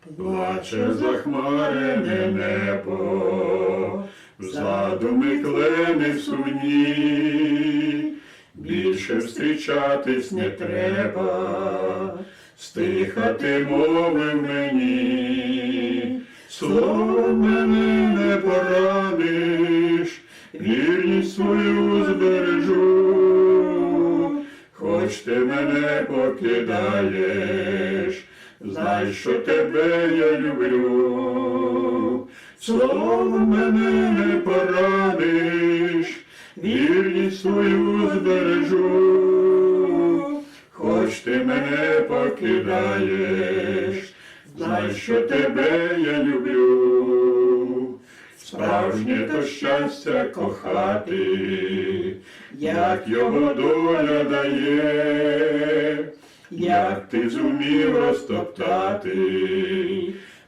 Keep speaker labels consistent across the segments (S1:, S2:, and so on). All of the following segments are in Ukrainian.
S1: Плаче захмарене небо,
S2: в задуми клени сумні, більше зустрічатись не треба, стихати мови мені, слово мене не пораниш, вірність свою збережу,
S1: хоч ти
S2: мене покидаєш, знай, що тебе я люблю, слово мене не пораниш,
S1: вірність свою збережу, хоч ти мене покидаєш, знай, що тебе
S2: я люблю.
S1: Справжнє то щастя кохати, як його доля
S2: дає,
S1: як ти зумів розтоптати.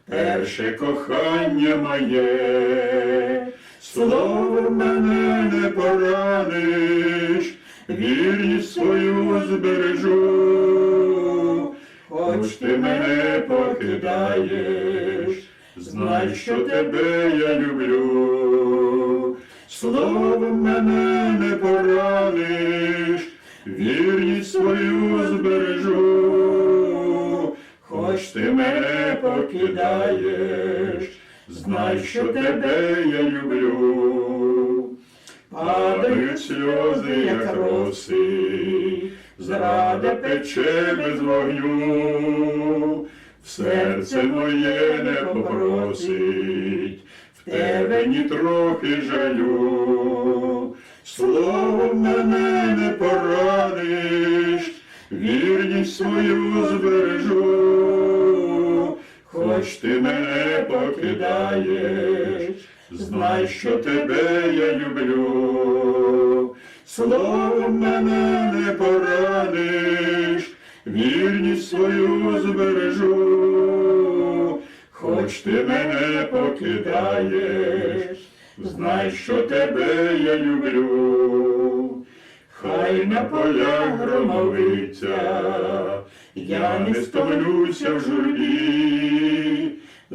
S1: Перше
S2: кохання моє, слово мене не пораниш, вірність свою збережу,
S1: хоч ти мене покидаєш,
S2: знай, що тебе я люблю, слово мене не пораниш,
S1: ти мене покидаєш,
S2: знай, що тебе я люблю.
S1: Падають сльози, як
S2: роси,
S1: зрада пече без
S2: вогню, серце моє не попросить, в
S1: тебе
S2: ні трохи жалю, словом мене не пораниш, вірність свою збережу,
S1: хоч ти мене покидаєш,
S2: знай, що тебе я люблю, словом мене не пораниш, вірність свою збережу,
S1: хоч ти мене покидаєш,
S2: знай, що тебе я люблю.
S1: Хай на полях громовиця, я не стомлюся в
S2: журбі,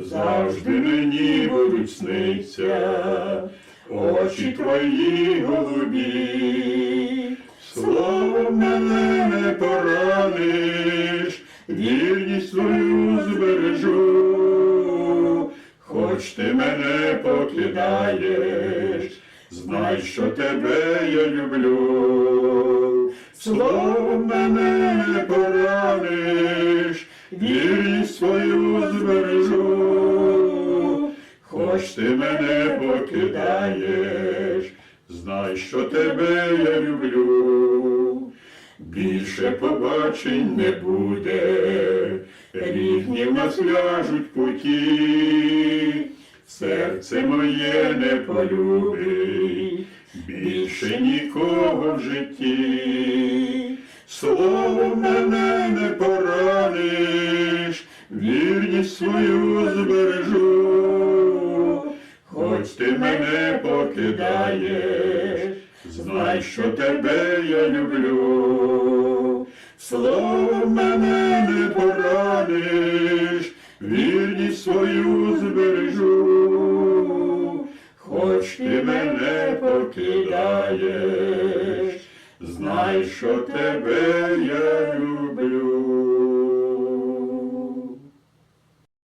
S2: завжди мені будуть сниться, очі твої голубі, слово мене не пораниш, вірність свою збережу, хоч ти мене покидаєш, знай, що тебе я люблю, слово мене не пораниш, вірність свою збережу,
S1: хоч ти мене покидаєш,
S2: знай, що тебе я люблю. Більше побачень не буде, рідні в нас ляжуть путі,
S1: серце моє не полюбить,
S2: більше нікого в житті, слово мене не пораниш, вірність свою збережу,
S1: хоч ти мене покидаєш,
S2: знай, що тебе я люблю, слово мене не пораниш, вірність свою збережу,
S1: хоч ти мене покидаєш,
S2: знай, що тебе я. люблю.